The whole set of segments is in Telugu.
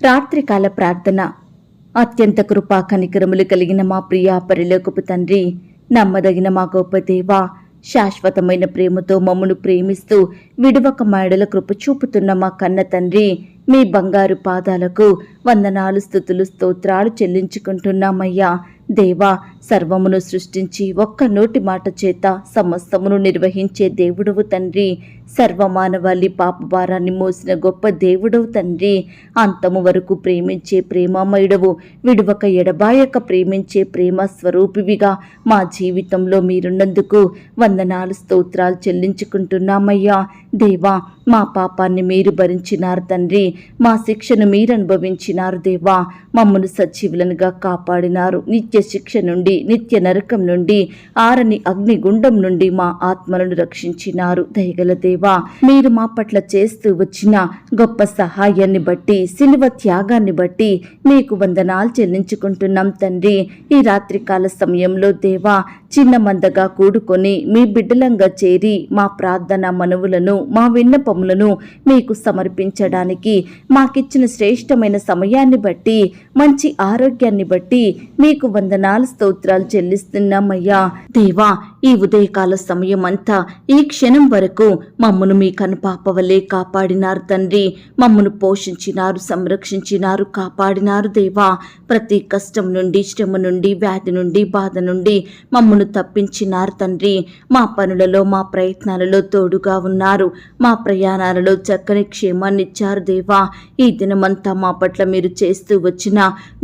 రాత్రికాల ప్రార్థన. అత్యంత కృపా కనికరములు కలిగిన మా ప్రియ పరిలోకపు తండ్రి నమ్మదగిన మా గొప్ప దేవ శాశ్వతమైన ప్రేమతో మమ్మను ప్రేమిస్తూ విడువక మాడల కృప చూపుతున్న మా కన్న తండ్రి మీ బంగారు పాదాలకు వందనాలు స్థుతులు స్తోత్రాలు చెల్లించుకుంటున్నామయ్యా. దేవా సర్వమును సృష్టించి ఒక్క నోటి మాట చేత సమస్తమును నిర్వహించే దేవుడవు తండ్రి. సర్వమానవాళి పాపభారాన్ని మోసిన గొప్ప దేవుడవు తండ్రి. అంతము వరకు ప్రేమించే ప్రేమామయుడవు విడువక ఎడబాయక ప్రేమించే ప్రేమ స్వరూపివిగా మా జీవితంలో మీరున్నందుకు వందనాలు స్తోత్రాలు చెల్లించుకుంటున్నామయ్యా. దేవా మా పాపాన్ని మీరు భరించినారు తండ్రి. మా శిక్షను మీరు అనుభవించిన అనుభవించినారు దేవా. మమ్మను సజీవులనుగా కాపాడినారు. నిత్య శిక్ష నుండి నిత్య నరకం నుండి ఆరని అగ్నిగుండం నుండి మా ఆత్మలను రక్షించినారు. దయగల దేవా మీరు మా పట్ల చేస్తూ వచ్చిన గొప్ప సహాయాన్ని బట్టి సిలువ త్యాగాన్ని బట్టి మీకు వందనాలు చెల్లించుకుంటున్నాం తండ్రి. ఈ రాత్రికాల సమయంలో దేవా చిన్న మందగా కూడుకొని మీ బిడ్డలంగా చేరి మా ప్రార్థన మనవులను మా విన్నపములను మీకు సమర్పించడానికి మాకిచ్చిన శ్రేష్టమైన సమయం సమయాన్ని బట్టి మంచి ఆరోగ్యాన్ని బట్టి మీకు వందనాలు స్తోత్రాలు చెల్లిస్తున్నామయ్యా. దేవా ఈ ఉదయకాల సమయం అంతా ఈ క్షణం వరకు మమ్మను మీ కనుపాపవలే కాపాడినారు తండ్రి. మమ్మను పోషించినారు సంరక్షించినారు కాపాడినారు దేవా. ప్రతి కష్టం నుండి శ్రమ నుండి వ్యాధి నుండి బాధ నుండి మమ్మను తప్పించినారు తండ్రి. మా పనులలో మా ప్రయత్నాలలో తోడుగా ఉన్నారు. మా ప్రయాణాలలో చక్కని క్షేమాన్ని ఇచ్చారు దేవా. ఈ దినమంతా మా పట్ల మీరు చేస్తూ వచ్చిన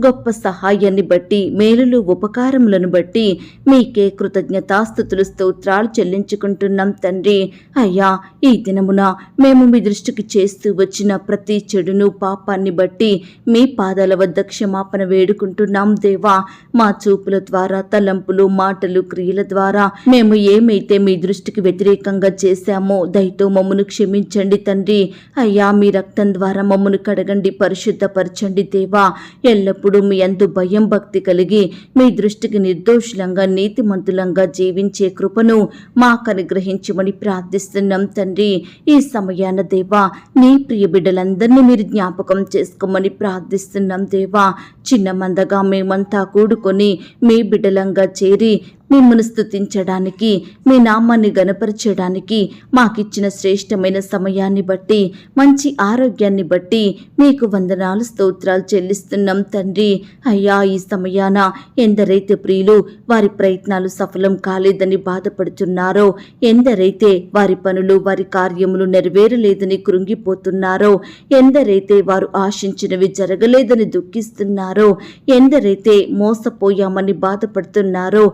గొప్ప సహాయాన్ని బట్టి మేలులు ఉపకారములను బట్టి మీకే కృతజ్ఞతాస్థుతులు స్తోత్రాలు చెల్లించుకుంటున్నాం తండ్రి. అయ్యా ఈ దినమున మేము మీ దృష్టికి చేస్తూ వచ్చిన ప్రతి చెడును పాపాన్ని బట్టి మీ పాదాల వద్ద క్షమాపణ వేడుకుంటున్నాం దేవా. మా చూపుల ద్వారా తలంపులు మాటలు క్రియల ద్వారా మేము ఏమైతే మీ దృష్టికి వ్యతిరేకంగా చేశామో దయతో మమ్మను క్షమించండి తండ్రి. అయ్యా మీ రక్తం ద్వారా మమ్మను కడగండి పరిశుద్ధపరచండి దేవా. ఎల్లప్పుడూ మీ అందు భయం భక్తి కలిగి మీ దృష్టికి నిర్దోషులంగా నీతిమంతులంగా జీవించే కృపను మాకు అనుగ్రహించమని ప్రార్థిస్తున్నాం తండ్రి. ఈ సమయాన దేవా నీ ప్రియ బిడ్డలందరినీ మీరు జ్ఞాపకం చేసుకోమని ప్రార్థిస్తున్నాం దేవా. చిన్న మందగా మేమంతా కూడుకొని మీ బిడ్డలంగా చేరి మిమ్మల్ని స్థుతించడానికి మీ నామాన్ని గనపరచడానికి మాకిచ్చిన శ్రేష్టమైన సమయాన్ని బట్టి మంచి ఆరోగ్యాన్ని బట్టి మీకు వందనాలు స్తోత్రాలు చెల్లిస్తున్నాం తండ్రి. అయ్యా ఈ సమయాన ఎందరైతే ప్రియులు వారి ప్రయత్నాలు సఫలం కాలేదని బాధపడుతున్నారో ఎందరైతే వారి పనులు వారి కార్యములు నెరవేరలేదని కృంగిపోతున్నారో ఎందరైతే వారు ఆశించినవి జరగలేదని దుఃఖిస్తున్నారో ఎందరైతే మోసపోయామని బాధపడుతున్నారో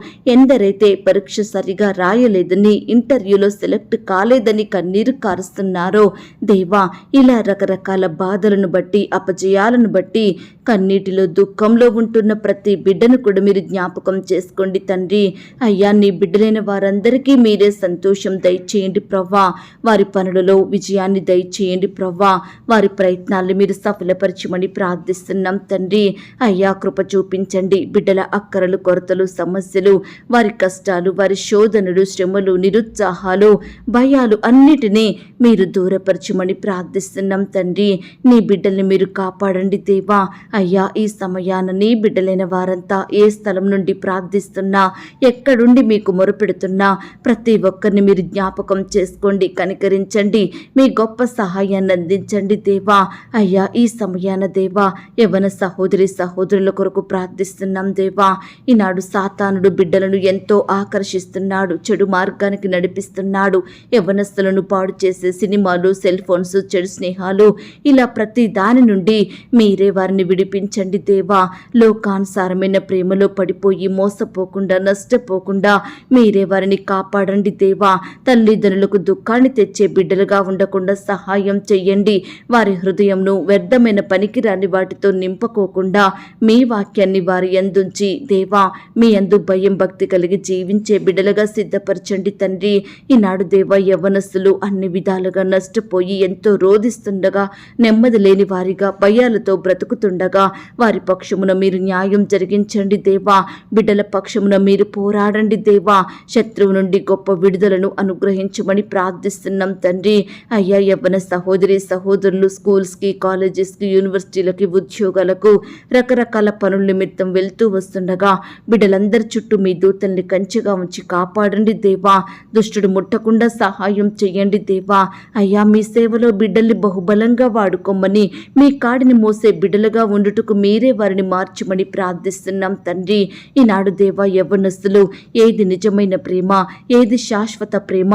కొందరైతే పరీక్ష సరిగా రాయలేదని ఇంటర్వ్యూలో సెలెక్ట్ కాలేదని కన్నీరు కారుస్తున్నారో. దేవా ఇలా రకరకాల బాధలను బట్టి అపజయాలను బట్టి కన్నీటిలో దుఃఖంలో ఉంటున్న ప్రతి బిడ్డను కూడా మీరు జ్ఞాపకం చేసుకోండి తండ్రి. అయ్యా నీ బిడ్డలైన వారందరికీ మీరే సంతోషం దయచేయండి ప్రవ్వా. వారి పనులలో విజయాన్ని దయచేయండి ప్రవ్వా. వారి ప్రయత్నాలను మీరు సఫలపరచమని ప్రార్థిస్తున్నాం తండ్రి. అయ్యా కృప చూపించండి. బిడ్డల అక్కరలు కొరతలు సమస్యలు వారి కష్టాలు వారి శోధనలు శ్రమలు నిరుత్సాహాలు భయాలు అన్నిటినీ మీరు దూరపరచమని ప్రార్థిస్తున్నాం తండ్రి. నీ బిడ్డల్ని మీరు కాపాడండి దేవా. అయ్యా ఈ సమయాన నీ బిడ్డలైన వారంతా ఏ స్థలం నుండి ప్రార్థిస్తున్నా ఎక్కడుండి మీకు మొరపెడుతున్నా ప్రతి ఒక్కరిని మీరు జ్ఞాపకం చేసుకోండి కనికరించండి మీ గొప్ప సహాయాన్ని అందించండి దేవా. అయ్యా ఈ సమయాన దేవా యవన సహోదరి సహోదరుల కొరకు ప్రార్థిస్తున్నాం దేవా. ఈనాడు సాతానుడు బిడ్డలను ఎంతో ఆకర్షిస్తున్నాడు చెడు మార్గానికి నడిపిస్తున్నాడు. యవనస్తులను పాడు చేసే సినిమాలు సెల్ ఫోన్స్ చెడు స్నేహాలు ఇలా ప్రతి దాని నుండి మీరే వారిని విడిపించండి దేవా. లోకానుసారమైన ప్రేమలో పడిపోయి మోసపోకుండా నష్టపోకుండా మీరే వారిని కాపాడండి దేవా. తల్లిదండ్రులకు దుఃఖాన్ని తెచ్చే బిడ్డలుగా ఉండకుండా సహాయం చెయ్యండి వారి హృదయంను వ్యర్థమైన పనికిరాని వాటితో నింపకోకుండా మీ వాక్యాన్ని వారి ఎందుంచి దేవా మీ అందు భయం భక్తి కలిగి జీవించే బిడ్డలుగా సిద్ధపరచండి తండ్రి. ఈనాడు దేవ యవ్వనస్తులు అన్ని విధాలుగా నష్టపోయి ఎంతో రోధిస్తుండగా నెమ్మది లేని వారిగా భయాలతో బ్రతుకుతుండగా వారి పక్షమున మీరు న్యాయం జరిగించండి దేవా. బిడ్డల పక్షమున మీరు పోరాడండి దేవా. శత్రువు నుండి గొప్ప విడుదలను అనుగ్రహించమని ప్రార్థిస్తున్నాం తండ్రి. అయ్యా యవ్వన సహోదరి సహోదరులు స్కూల్స్కి కాలేజెస్కి యూనివర్సిటీలకి ఉద్యోగాలకు రకరకాల పనుల నిమిత్తం వెళ్తూ వస్తుండగా బిడ్డలందరి చుట్టూ మీ దూతల్ని కంచెగా ఉంచి కాపాడండి దేవా. దుష్టుడు ముట్టకుండా సహాయం చేయండి దేవా. అయ్యా మీ సేవలో బిడ్డల్ని బహుబలంగా వాడుకోమని మీ కాడిని మోసే బిడ్డలుగా ఉండుటకు మీరే వారిని మార్చమని ప్రార్థిస్తున్నాం తండ్రి. ఈనాడు దేవా యవ్వనస్తులు ఏది నిజమైన ప్రేమ ఏది శాశ్వత ప్రేమ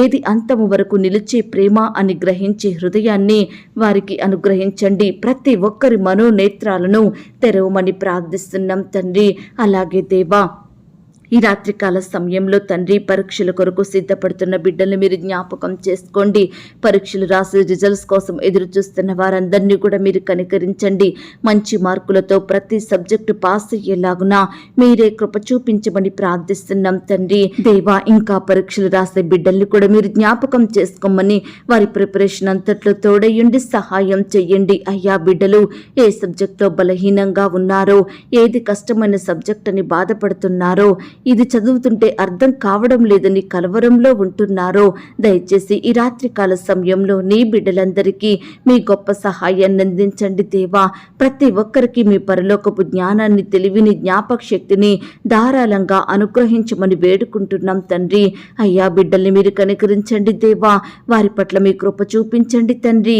ఏది అంతము వరకు నిలిచే ప్రేమ అని గ్రహించే హృదయాన్ని వారికి అనుగ్రహించండి. ప్రతి ఒక్కరి మనోనేత్రాలను తెరవమని ప్రార్థిస్తున్నాం తండ్రి. అలాగే దేవా ఈ రాత్రికాల సమయంలో తండ్రి పరీక్షల కొరకు సిద్ధపడుతున్న బిడ్డల్ని మీరు జ్ఞాపకం చేసుకోండి. పరీక్షలు రాసి రిజల్ట్స్ కోసం ఎదురు చూస్తున్న వారందరినీ కూడా మీరు కనికరించండి. మంచి మార్కులతో ప్రతి సబ్జెక్టు పాస్ అయ్యేలాగున మీరే కృప చూపించమని ప్రార్థిస్తున్నాం తండ్రి. దేవా ఇంకా పరీక్షలు రాసే బిడ్డల్ని కూడా మీరు జ్ఞాపకం చేసుకోమని వారి ప్రిపరేషన్ అంతట్లో తోడయ్యుండి సహాయం చెయ్యండి. అయ్యా బిడ్డలు ఏ సబ్జెక్ట్లో బలహీనంగా ఉన్నారో ఏది కష్టమైన సబ్జెక్ట్ అని బాధపడుతున్నారో ఇది చదువుతుంటే అర్థం కావడం లేదని కలవరంలో ఉంటున్నారో? దయచేసి ఈ రాత్రికాల సమయంలో నీ బిడ్డలందరికీ మీ గొప్ప సహాయాన్ని అందించండి దేవా. ప్రతి ఒక్కరికి మీ పరలోకపు జ్ఞానాన్ని తెలివిని జ్ఞాపక శక్తిని ధారాళంగా అనుగ్రహించమని వేడుకుంటున్నాం తండ్రి. అయ్యా బిడ్డల్ని మీరు కనికరించండి దేవా. వారి పట్ల మీ కృప చూపించండి తండ్రి.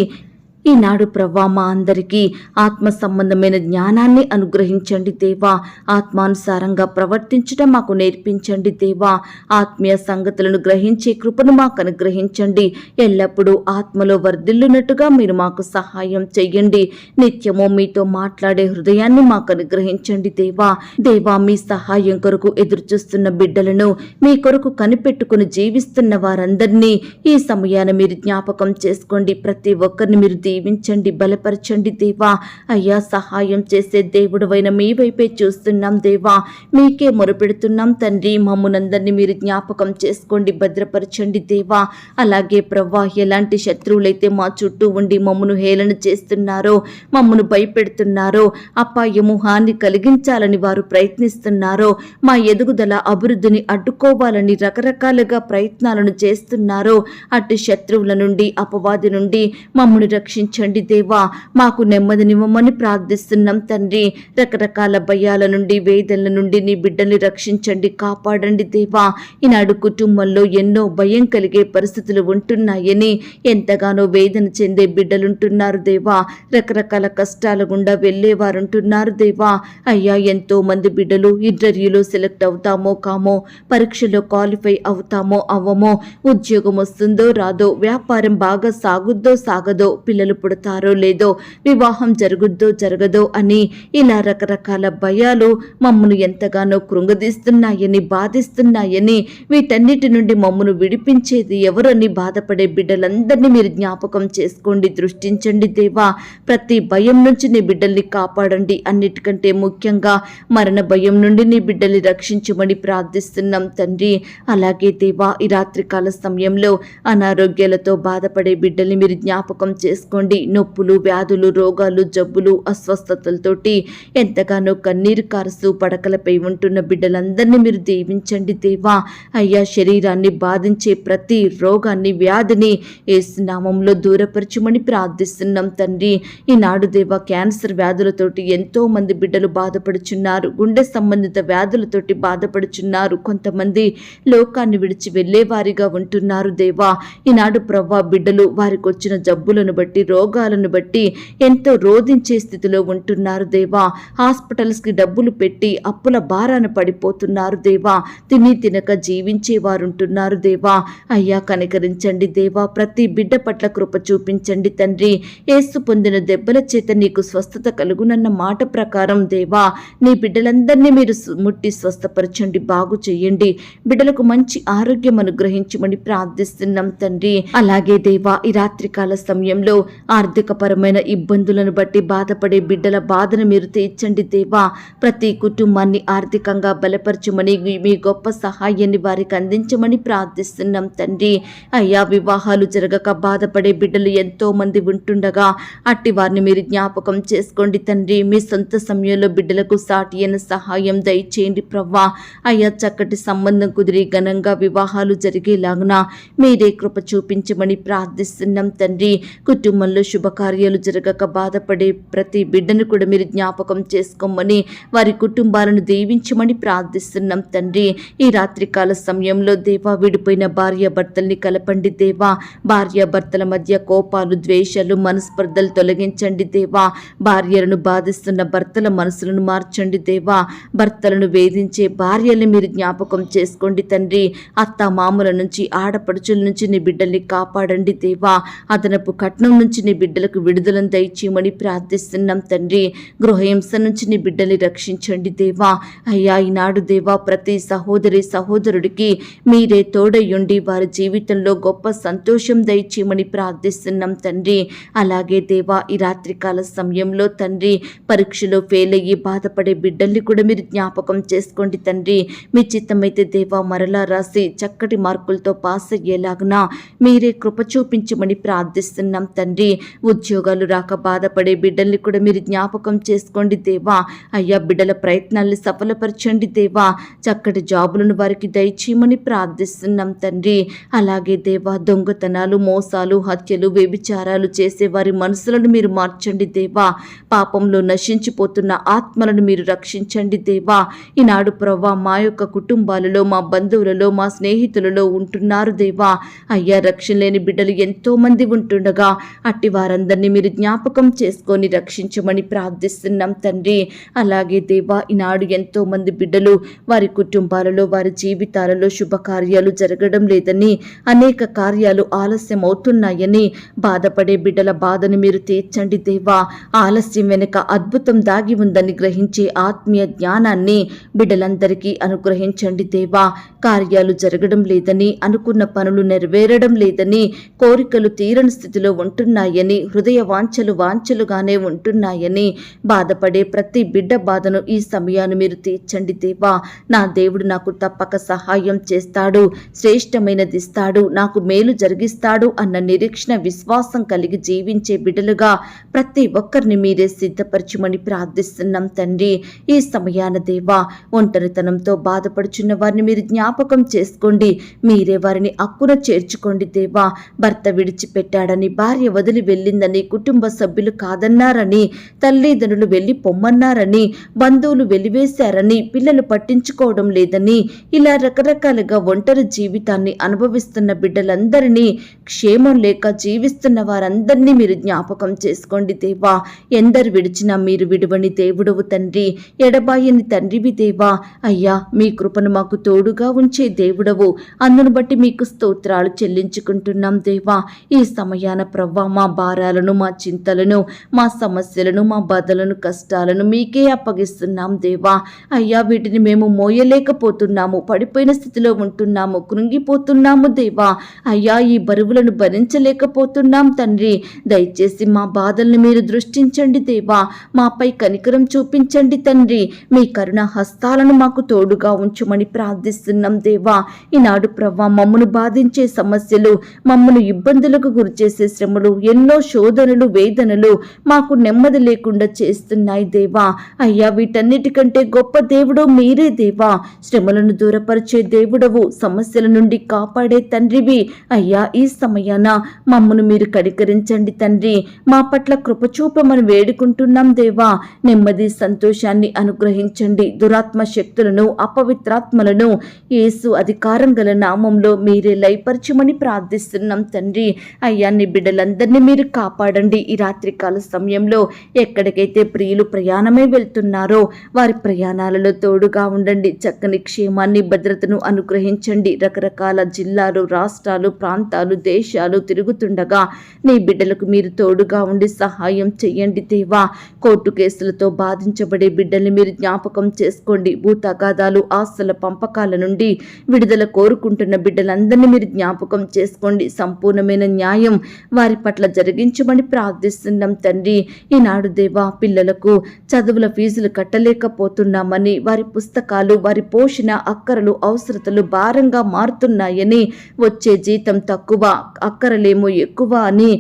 ఈనాడు ప్రవ్వా మా అందరికీ ఆత్మ సంబంధమైన జ్ఞానాన్ని అనుగ్రహించండి దేవా. ఆత్మానుసారంగా ప్రవర్తించడం మాకు నేర్పించండి దేవా. ఆత్మీయ సంగతులను గ్రహించే కృపను మాకు అనుగ్రహించండి. ఎల్లప్పుడూ ఆత్మలో వర్ధిల్లునట్టుగా మీరు మాకు సహాయం చెయ్యండి. నిత్యము మీతో మాట్లాడే హృదయాన్ని మాకు అనుగ్రహించండి దేవా. దేవా మీ సహాయం కొరకు ఎదురుచూస్తున్న బిడ్డలను మీ కొరకు కనిపెట్టుకుని జీవిస్తున్న వారందరినీ ఈ సమయాన మీరు జ్ఞాపకం చేసుకోండి. ప్రతి ఒక్కరిని మీరు దీవించండి బలపరచండి దేవా. అయ్యా సహాయం చేసే దేవుడవైన మీ వైపే చూస్తున్నాం దేవా. మీకే మొరపెడుతున్నాం తండ్రి. మమ్మునందరినీ మీరు జ్ఞాపకం చేసుకోండి భద్రపరచండి దేవా. అలాగే ప్రవ్వా ఎలాంటి శత్రువులైతే మా చుట్టూ ఉండి మమ్మను హేళన చేస్తున్నారో మమ్మను భయపెడుతున్నారో అపాయము హాని కలిగించాలని వారు ప్రయత్నిస్తున్నారో మా ఎదుగుదల అభివృద్ధిని అడ్డుకోవాలని రకరకాలుగా ప్రయత్నాలను చేస్తున్నారో అటు శత్రువుల నుండి అపవాది నుండి మమ్మను రక్షించండి దేవా. మాకు నెమ్మదినివ్వమని ప్రార్థిస్తున్నాం తండ్రి. రకరకాల భయాల నుండి వేదనల నుండి నీ బిడ్డల్ని రక్షించండి కాపాడండి దేవా. ఈనాడు కుటుంబంలో ఎన్నో భయం కలిగే పరిస్థితులు ఉంటున్నాయని ఎంతగానో వేదన చెందే బిడ్డలుంటున్నారు దేవా. రకరకాల కష్టాల గుండా వెళ్ళేవారుంటున్నారు దేవా. అయ్యా ఎంతో మంది బిడ్డలు ఇంటర్వ్యూలో సెలెక్ట్ అవుతామో కామో పరీక్షలో క్వాలిఫై అవుతామో అవ్వమో ఉద్యోగం వస్తుందో రాదో వ్యాపారం బాగా సాగుద్దో సాగదో పిల్లలు పుడతారో లేదో వివాహం జరుగుద్దో జరగదో అని ఇలా రకరకాల భయాలు మమ్మను ఎంతగానో కృంగదీస్తున్నాయని బాధిస్తున్నాయని వీటన్నిటి నుండి మమ్మను విడిపించేది ఎవరని బాధపడే బిడ్డలందరినీ మీరు జ్ఞాపకం చేసుకోండి దృష్టించండి దేవా. ప్రతి భయం నుంచి నీ బిడ్డల్ని కాపాడండి. అన్నిటికంటే ముఖ్యంగా మరణ భయం నుండి నీ బిడ్డల్ని రక్షించమని ప్రార్థిస్తున్నాం తండ్రి. అలాగే దేవా ఈ రాత్రికాల సమయంలో అనారోగ్యాలతో బాధపడే బిడ్డల్ని మీరు జ్ఞాపకం చేసుకోండి. నొప్పులు వ్యాధులు రోగాలు జబ్బులు అస్వస్థతలతోటి ఎంతగానో కన్నీరు కారుస్తూ పడకలపై ఉంటున్న బిడ్డలందరినీ మీరు దీవించండి దేవా. అయ్యా శరీరాన్ని బాధించే ప్రతి రోగాన్ని వ్యాధిని ఏసునామంలో దూరపరచమని ప్రార్థిస్తున్నాం తండ్రి. ఈనాడు దేవా క్యాన్సర్ వ్యాధులతోటి ఎంతో మంది బిడ్డలు బాధపడుచున్నారు గుండె సంబంధిత వ్యాధులతోటి బాధపడుచున్నారు. కొంతమంది లోకాన్ని విడిచి వెళ్ళేవారిగా ఉంటున్నారు దేవా. ఈనాడు ప్రవ్వా బిడ్డలు వారికి వచ్చిన జబ్బులను బట్టి రోగాలను బట్టి ఎంతో రోధించే స్థితిలో ఉంటున్నారు దేవా. హాస్పిటల్స్కి డబ్బులు పెట్టి అప్పుల భారాన పడిపోతున్నారు దేవా. తిని తినక జీవించే ఉంటున్నారు దేవా. అయ్యా కనికరించండి దేవా. ప్రతి బిడ్డ పట్ల కృప చూపించండి తండ్రి. ఏసు పొందిన దెబ్బల చేత నీకు స్వస్థత కలుగునన్న మాట ప్రకారం దేవా నీ బిడ్డలందరినీ మీరు ముట్టి స్వస్థపరచండి బాగు చేయండి. బిడ్డలకు మంచి ఆరోగ్యం అనుగ్రహించమని ప్రార్థిస్తున్నాం తండ్రి. అలాగే దేవా ఈ రాత్రికాల సమయంలో ఆర్థికపరమైన ఇబ్బందులను బట్టి బాధపడే బిడ్డల బాధను మీరు తీర్చండి దేవా. ప్రతి కుటుంబాన్ని ఆర్థికంగా బలపరచమని మీ- గొప్ప సహాయాన్ని వారికి అందించమని ప్రార్థిస్తున్నాం తండ్రి. అయ్యా వివాహాలు జరగక బాధపడే బిడ్డలు ఎంతో మంది ఉంటుండగా అట్టి వారిని మీరు జ్ఞాపకం చేసుకోండి తండ్రి. మీ సొంత సమయంలో బిడ్డలకు సాటి అయిన సహాయం దయచేయండి ప్రవ్వా. అయ్యా చక్కటి సంబంధం కుదిరి ఘనంగా వివాహాలు జరిగేలాగున మీరే కృప చూపించమని ప్రార్థిస్తున్నాం తండ్రి. కుటుంబ కుటుంబంలో శుభకార్యాలు జరగక బాధపడే ప్రతి బిడ్డను కూడా మీరు జ్ఞాపకం చేసుకోమని వారి కుటుంబాలను దీవించమని ప్రార్థిస్తున్నాం తండ్రి. ఈ రాత్రికాల సమయంలో దేవా విడిపోయిన భార్య భర్తల్ని కలపండి దేవా. భార్య భర్తల మధ్య కోపాలు ద్వేషాలు మనస్పర్ధలు తొలగించండి దేవా. భార్యలను బాధిస్తున్న భర్తల మనసులను మార్చండి దేవా. భర్తలను వేధించే భార్యల్ని మీరు జ్ఞాపకం చేసుకోండి తండ్రి. అత్త మామల నుంచి ఆడపడుచుల నుంచి నీ బిడ్డల్ని కాపాడండి దేవా. అదనపు కట్నం నుంచి నీ బిడ్డలకు విడుదలను దయచేయమని ప్రార్థిస్తున్నాం తండ్రి. గృహహింస నుంచి నీ బిడ్డల్ని రక్షించండి దేవా. అయ్యా ఈనాడు దేవా ప్రతి సహోదరి సహోదరుడికి మీరే తోడయ్యుండి వారి జీవితంలో గొప్ప సంతోషం దయచేయమని ప్రార్థిస్తున్నాం తండ్రి. అలాగే దేవా ఈ రాత్రికాల సమయంలో తండ్రి పరీక్షలో ఫెయిల్ అయ్యి బాధపడే బిడ్డల్ని కూడా మీరు జ్ఞాపకం చేసుకోండి తండ్రి. మీ చిత్తమైతే దేవా మరలా రాసి చక్కటి మార్కులతో పాస్ అయ్యేలాగున మీరే కృప చూపించమని ప్రార్థిస్తున్నాం తండ్రి. ఉద్యోగాలు రాక బాధపడే బిడ్డల్ని కూడా మీరు జ్ఞాపకం చేసుకోండి దేవా. అయ్యా బిడ్డల ప్రయత్నాల్ని సఫలపరచండి దేవా. చక్కటి జాబులను వారికి దయచేయమని ప్రార్థిస్తున్నాం తండ్రి. అలాగే దేవా దొంగతనాలు మోసాలు హత్యలు వ్యభిచారాలు చేసే వారి మనసులను మీరు మార్చండి దేవా. పాపంలో నశించిపోతున్న ఆత్మలను మీరు రక్షించండి దేవా. ఈనాడు ప్రవ్వా మా యొక్క కుటుంబాలలో మా బంధువులలో మా స్నేహితులలో ఉంటున్నారు దేవా. అయ్యా రక్షణ లేని బిడ్డలు ఎంతో మంది ఉంటుండగా అట్టి వారందరినీ మీరు జ్ఞాపకం చేసుకొని రక్షించమని ప్రార్థిస్తున్నాం తండ్రి. అలాగే దేవా ఈనాడు ఎంతో మంది బిడ్డలు వారి కుటుంబాలలో వారి జీవితాలలో శుభకార్యాలు జరగడం లేదని అనేక కార్యాలు ఆలస్యం అవుతున్నాయని బాధపడే బిడ్డల బాధను మీరు తీర్చండి దేవా. ఆలస్యం వెనుక అద్భుతం దాగి ఉందని గ్రహించే ఆత్మీయ జ్ఞానాన్ని బిడ్డలందరికీ అనుగ్రహించండి దేవా. కార్యాలు జరగడం లేదని అనుకున్న పనులు నెరవేరడం లేదని కోరికలు తీరని స్థితిలో ఉంటున్నాయని హృదయ వాంఛలు వాంఛలుగానే ఉంటున్నాయని బాధపడే ప్రతి బిడ్డ బాధను ఈ సమయాన్ని మీరు తీర్చండి దేవా. నా దేవుడు నాకు తప్పక సహాయం చేస్తాడు శ్రేష్టమైనది ఇస్తాడు నాకు మేలు జరిగిస్తాడు అన్న నిరీక్షణ విశ్వాసం కలిగి జీవించే బిడ్డలుగా ప్రతి ఒక్కరిని మీరే సిద్ధపరచమని ప్రార్థిస్తున్నాం తండ్రి. ఈ సమయాన దేవా ఒంటరితనంతో బాధపడుచున్న వారిని మీరు జ్ఞాపకం జ్ఞాపకం చేసుకోండి. మీరే వారిని అక్కున చేర్చుకోండి దేవా. భర్త విడిచిపెట్టాడని భార్య వదిలి వెళ్ళిందని కుటుంబ సభ్యులు కాదన్నారని తల్లిదండ్రులు వెళ్ళి పొమ్మన్నారని బంధువులు వెలివేశారని పిల్లలు పట్టించుకోవడం లేదని ఇలా రకరకాలుగా ఒంటరి జీవితాన్ని అనుభవిస్తున్న బిడ్డలందరినీ క్షేమం లేక జీవిస్తున్న వారందరినీ మీరు జ్ఞాపకం చేసుకోండి దేవా. ఎందరు విడిచినా మీరు విడువని దేవుడవు తండ్రి ఎడబాయని తండ్రివి దేవా. అయ్యా మీ కృపను మాకు తోడుగా ఉంచే దేవుడవు. అందును బట్టి మీకు స్తోత్రాలు చెల్లించుకుంటున్నాం దేవా. ఈ సమయాన ప్రవ్వా మా భారాలను మా చింతలను మా సమస్యలను మా బాధలను కష్టాలను మీకే అప్పగిస్తున్నాం దేవా. అయ్యా వీటిని మేము మోయలేకపోతున్నాము. పడిపోయిన స్థితిలో ఉంటున్నాము. కృంగిపోతున్నాము దేవా. అయ్యా ఈ బరువులను భరించలేకపోతున్నాం తండ్రి. దయచేసి మా బాధల్ని మీరు దృష్టించండి దేవా. మాపై కనికరం చూపించండి తండ్రి. మీ కరుణ హస్తాలను మాకు తోడుగా ఉంచమని ప్రార్థిస్తున్నాం దేవా. ఈనాడు ప్రవ్వా మమ్మను బాధించే సమస్యలు మమ్మను ఇబ్బందులకు గురిచేసే శ్రమలు ఎన్నో శోధనలు వేదనలు మాకు నెమ్మది లేకుండా చేస్తున్నాయి దేవా. అయ్యా వీటన్నిటికంటే గొప్ప దేవుడు మీరే దేవా. శ్రమలను దూరపరిచే దేవుడవు సమస్యల నుండి కాపాడే తండ్రివి. అయ్యా ఈ సమయాన మమ్మను మీరు కడికరించండి తండ్రి. మా పట్ల కృపచూపమని వేడుకుంటున్నాం దేవా. నెమ్మది సంతోషాన్ని అనుగ్రహించండి. దురాత్మ శక్తులను అపవిత్రాత్మలను యేసు అధికారం గల నామంలో మీరే లయపరచమని ప్రార్థిస్తున్నాం తండ్రి. అయ్యా నీ బిడ్డలందరినీ మీరు కాపాడండి. ఈ రాత్రికాల సమయంలో ఎక్కడికైతే ప్రియులు ప్రయాణమై వెళ్తున్నారో వారి ప్రయాణాలలో తోడుగా ఉండండి. చక్కని క్షేమాన్ని భద్రతను అనుగ్రహించండి. రకరకాల జిల్లాలు రాష్ట్రాలు ప్రాంతాలు దేశాలు తిరుగుతుండగా నీ బిడ్డలకు మీరు తోడుగా ఉండి సహాయం చెయ్యండి దేవా. కోర్టు కేసులతో బాధించబడే బిడ్డల్ని మీరు జ్ఞాపకం చేసుకోండి. భూతగాదాలు ఆస్తుల పంపకాల నుండి చేసుకోండి విడుదల కోరుకుంటున్న బిడ్డలందరినీ మీరు జ్ఞాపకం చేసుకోండి. సంపూర్ణమైన న్యాయం వారి పట్ల జరిగించమని ప్రార్థిస్తున్నాం తండ్రి. ఈనాడు దేవా పిల్లలకు చదువుల ఫీజులు కట్టలేకపోతున్నామని వారి పుస్తకాలు వారి పోషణ అక్కరలు అవసరతలు భారంగా మారుతున్నాయని వచ్చే జీతం తక్కువ అక్కరలేమో ఎక్కువ అని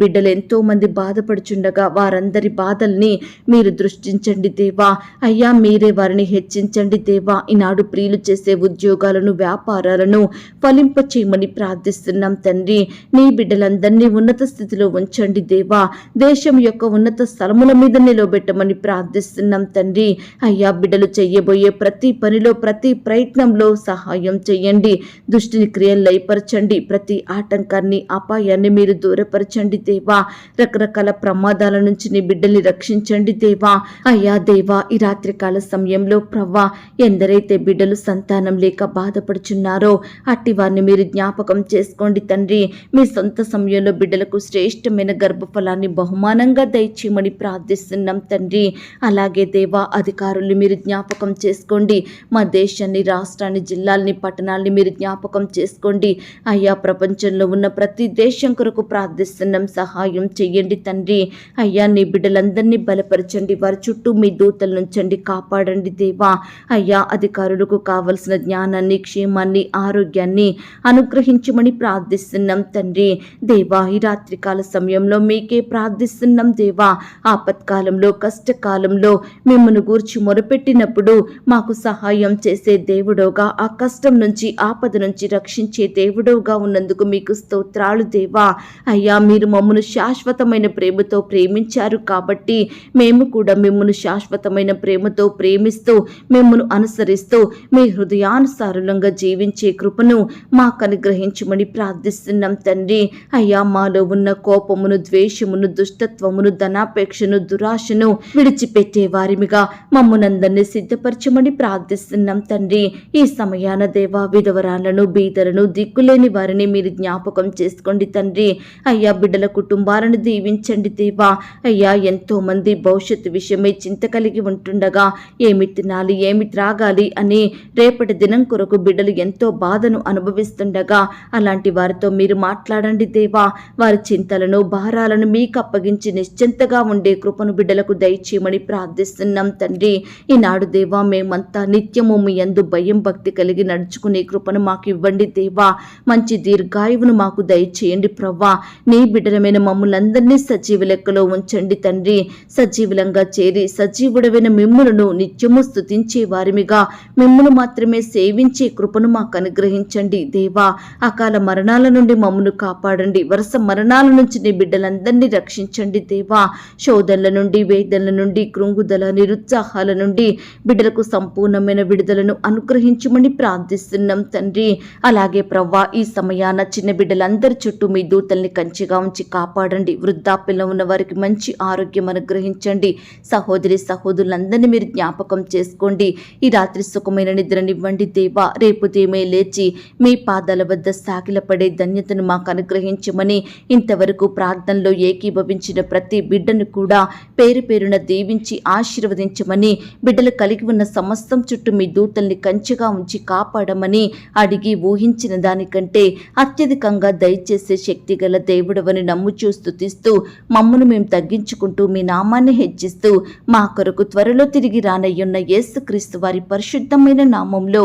బిడ్డలు ఎంతో మంది బాధపడుచుండగా వారందరి బాధల్ని మీరు దృష్టించండి దేవా. అయ్యా మీరే వారిని హెచ్చించండి దేవా. ఈనాడు ప్రియులు చేసే ఉద్యోగాలను వ్యాపారాలను ఫలింప చేయమని ప్రార్థిస్తున్నాం తండ్రి. నీ బిడ్డలందరినీ ఉన్నత స్థితిలో ఉంచండి దేవా. దేశం యొక్క ఉన్నత స్థలముల మీద నిలబెట్టమని ప్రార్థిస్తున్నాం తండ్రి. అయ్యా బిడ్డలు చెయ్యబోయే ప్రతి పనిలో ప్రతి ప్రయత్నంలో సహాయం చేయండి. దుష్టిని క్రియలు లయపరచండి. ప్రతి ఆటంకాన్ని అపాయాన్ని మీరు దూరపరచండి దేవా. రకరకాల ప్రమాదాల నుంచి నీ బిడ్డల్ని రక్షించండి దేవా. అయ్యా దేవా ఈ రాత్రికాల సమయంలో ప్రవ్వా ఎందరైతే బిడ్డలు సంతానం లేక బాధపడుచున్నారో అట్టి వారిని మీరు జ్ఞాపకం చేసుకోండి తండ్రి. మీ సొంత సమయంలో బిడ్డలకు శ్రేష్టమైన గర్భఫలాన్ని బహుమానంగా దయచేయమని ప్రార్థిస్తున్నాం తండ్రి. అలాగే దేవా అధికారులు మీరు జ్ఞాపకం చేసుకోండి. మా దేశాన్ని రాష్ట్రాన్ని జిల్లాల్ని పట్టణాల్ని మీరు జ్ఞాపకం చేసుకోండి. అయ్యా ప్రపంచంలో ఉన్న ప్రతి దేశం కొరకు ప్రార్థిస్తున్నాం. సహాయం చెయ్యండి తండ్రి. అయ్యా నీ బిడ్డలందరినీ బలపరచండి. వారి చుట్టూ మీ దూతలు నుంచండి కాపాడండి దేవా. అయ్యా అధికారులకు కావలసిన జ్ఞానాన్ని క్షేమాన్ని ఆరోగ్యాన్ని అనుగ్రహించమని ప్రార్థిస్తున్నాం తండ్రి. దేవా ఈ రాత్రికాల సమయంలో మీకే ప్రార్థిస్తున్నాం దేవా. ఆపత్కాలంలో కష్టకాలంలో మిమ్మల్ని గూర్చి మొరపెట్టినప్పుడు మాకు సహాయం చేసే దేవుడోగా ఆ కష్టం నుంచి ఆపద నుంచి రక్షించే దేవుడోగా ఉన్నందుకు మీకు స్తోత్రాలు దేవా. అయ్యా మీరు మమ్మను శాశ్వతమైన ప్రేమతో ప్రేమించారు కాబట్టి మేము కూడా మిమ్మల్ని శాశ్వతమైన ప్రేమతో ప్రేమిస్తూ మిమ్మల్ని అనుసరిస్తూ మీ సారులంగా జీవించే కృపను మాకు అనుగ్రహించమని ప్రార్థిస్తున్నాం తండ్రి. అయ్యా మాలో ఉన్న కోపమును ద్వేషమును దుష్టత్వమును ధనాపేక్షను దురాశను విడిచిపెట్టే వారిమిగా మమ్మునందరినీ సిద్ధపరచమని ప్రార్థిస్తున్నాం తండ్రి. ఈ సమయాన దేవా విధవరాలను బీదలను దిక్కులేని వారిని మీరు జ్ఞాపకం చేసుకోండి తండ్రి. అయ్యా బిడ్డల కుటుంబాలను దీవించండి దేవా. అయ్యా ఎంతో మంది భవిష్యత్తు విషయమై చింత కలిగి ఉంటుండగా ఏమి తినాలి ఏమి త్రాగాలి అని రేపటి దినం కొరకు బిడ్డలు ఎంతో బాధను అనుభవిస్తుండగా అలాంటి వారితో మీరు మాట్లాడండి దేవా. వారి చింతలను భారాలను మీకు అప్పగించి నిశ్చింతగా ఉండే కృపను బిడ్డలకు దయచేయమని ప్రార్థిస్తున్నాం తండ్రి. ఈనాడు దేవా మేమంతా నిత్యము మీ యందు భయం భక్తి కలిగి నడుచుకునే కృపను మాకు ఇవ్వండి దేవా. మంచి దీర్ఘాయువును మాకు దయచేయండి ప్రవ్వా. నీ బిడ్డలమైన మమ్మల్ందరినీ సజీవ లెక్కలో ఉంచండి తండ్రి. సజీవులంగా చేరి సజీవుడమైన మిమ్ములను నిత్యము స్తుతించే వారిమిగా. మిమ్మల్ని మాత్రమే సేవించే కృపను మాకు అనుగ్రహించండి దేవా. అకాల మరణాల నుండి మమ్మను కాపాడండి. వరుస మరణాల నుంచి నీ బిడ్డలందరినీ రక్షించండి దేవా. శోధనల నుండి వేదనల నుండి కృంగుదల నిరుత్సాహాల నుండి బిడ్డలకు సంపూర్ణమైన విడుదలను అనుగ్రహించమని ప్రార్థిస్తున్నాం తండ్రి. అలాగే ప్రవ్వా ఈ సమయాన చిన్న బిడ్డలందరి చుట్టూ మీ దూతల్ని కంచిగా ఉంచి కాపాడండి. వృద్ధాప్యంలో ఉన్న వారికి మంచి ఆరోగ్యం అనుగ్రహించండి. సహోదరి సహోదరులందరినీ మీరు జ్ఞాపకం చేసుకోండి. ఈ రాత్రి సుఖమైన నిద్రనివ్వండి దేవా రేపు దేమే లేచి మీ పాదాల వద్ద సాగిలపడే ధన్యతను మాకు అనుగ్రహించమని ఇంతవరకు ప్రార్థనలో ఏకీభవించిన ప్రతి బిడ్డను కూడా పేరు పేరున దీవించి ఆశీర్వదించమని బిడ్డలు కలిగి ఉన్న సమస్తం చుట్టూ మీ దూతల్ని కంచెగా ఉంచి కాపాడమని అడిగి ఊహించిన దానికంటే అత్యధికంగా దయచేసే శక్తి గల దేవుడవని నమ్ముచూ స్థుతిస్తూ మమ్మను మేము తగ్గించుకుంటూ మీ నామాన్ని హెచ్చిస్తూ మా కొరకు త్వరలో తిరిగి రానయ్యున్న యేసుక్రీస్తు వారి పరిశుద్ధమైన నామంలో